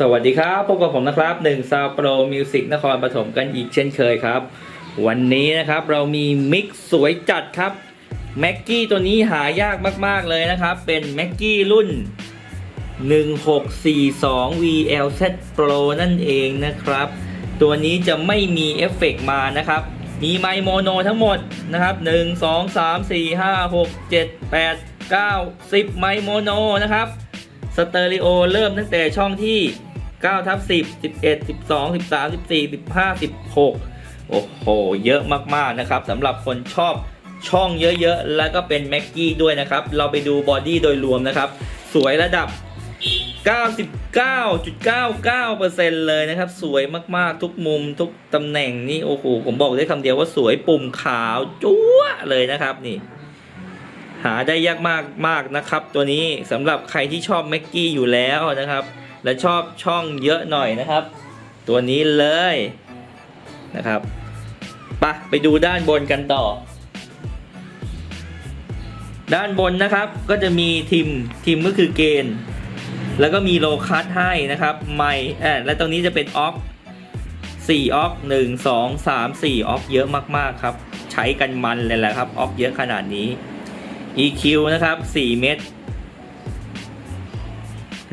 สวัสดีครับพบกับผมนะครับหนึ่งซาวโปรมิวสิกนครปฐมกันอีกเช่นเคยครับ วันนี้นะครับเรามีมิกซ์สวยจัดครับแม็กกี้ตัวนี้หายากมาก ๆ เลยนะครับ เป็นแม็กกี้รุ่น 1642 VLZ Pro นั่นเองนะครับ ตัวนี้จะไม่มีเอฟเฟกต์มานะครับ มีไมค์โมโนทั้งหมดนะครับ 1 2 3 4 5 6 7 8 9 10 ไมค์โมโนนะครับสเตอริโอเริ่มตั้งแต่ช่องที่ 9ทับ10 11 12 13 14 15 16 โอ้โห เยอะมากๆนะครับสำหรับคนชอบช่องเยอะๆ แล้วก็เป็นแม็กกี้ด้วยนะครับ เราไปดูบอดี้โดยรวมนะครับ สวยระดับ 99.99%เลยนะครับ สวยมากๆ ทุกมุมทุกตำแหน่งนี่โอ้โห ผมบอกได้คำเดียวว่าสวยปุ่มขาวจั๊วเลยนะครับนี่หาได้ยากมากมากนะครับ ตัวนี้สำหรับใครที่ชอบแม็กกี้อยู่แล้วนะครับ และชอบช่องเยอะหน่อยนะครับ ตัวนี้เลยนะครับไปะไปดูด้านบนกันต่อ ด้านบนนะครับก็จะมีทิมทิมก็คือเกณฑ์ แล้วก็มีโลคัสให้นะครับไมค์เออและตรงนี้จะเป็นออก4ออก1 2 3 4ออกเยอะมากๆครับ ใช้กันมันเลยแหละครับออกเยอะขนาดนี้ EQ นะครับ 4 เม็ด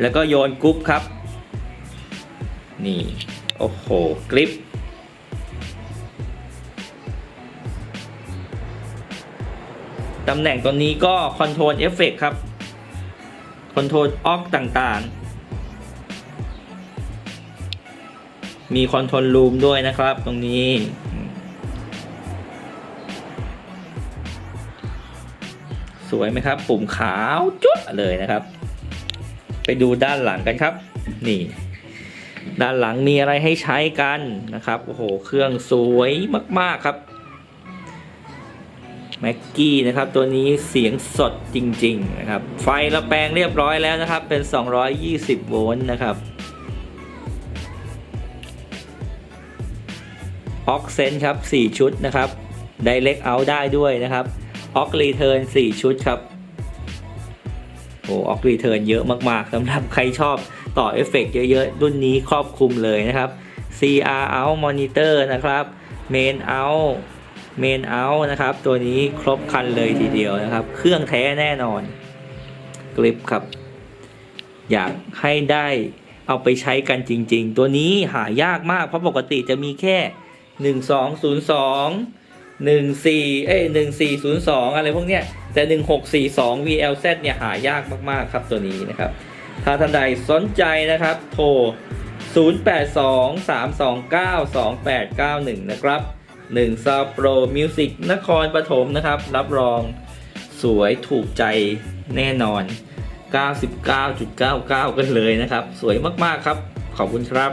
แล้วก็โยนกรุ๊ปครับ นี่ โอ้โหกริปตำแหน่งตัวนี้ก็คอนโทรลเอฟเฟกครับคอนโทรลออกต่างๆ มีคอนโทรลรูมด้วยนะครับตรงนี้สวยไหมครับ ปุ่มขาวจุดเลยนะครับ ไปดูด้านหลังกันครับ นี่ ด้านหลังมีอะไรให้ใช้กันนะครับ โอ้โห เครื่องสวยมาก ๆ ครับแม็กกี้นะครับ ตัวนี้เสียงสดจริง ๆ นะครับ ไฟเราแปลงเรียบร้อยแล้วนะครับ เป็น 220 โวลต์นะครับออกเซนครับ 4 ชุดนะครับ Direct Out ได้ด้วยนะครับออกรีเทิร์น4ชุดครับ อ้ออกรีเทิร์นเยอะมากๆสำหรับใครชอบต่อเอฟเฟกต์เยอะๆ รุ่นนี้ครอบคลุมเลยนะครับ CR Out Monitor นะครับ Main Out Main Out นะครับ ตัวนี้ครบคันเลยทีเดียวนะครับ เครื่องแท้แน่นอนกริปครับ อยากให้ได้เอาไปใช้กันจริง ๆ ตัวนี้หายากมากเพราะปกติจะมีแค่ 1202 14เอ้ย1402อะไรพวกเนี้ยแต่1642 VLZ เนี่ยหายากมากๆครับตัวนี้นะครับ ถ้าท่านใดสนใจนะครับ โทร 0823292891 นะครับ1 s o u Pro Music นครปฐมนะครับ รับรองสวยถูกใจแน่นอน 99.99 กันเลยนะครับ สวยมาก ๆ ครับ ขอบคุณครับ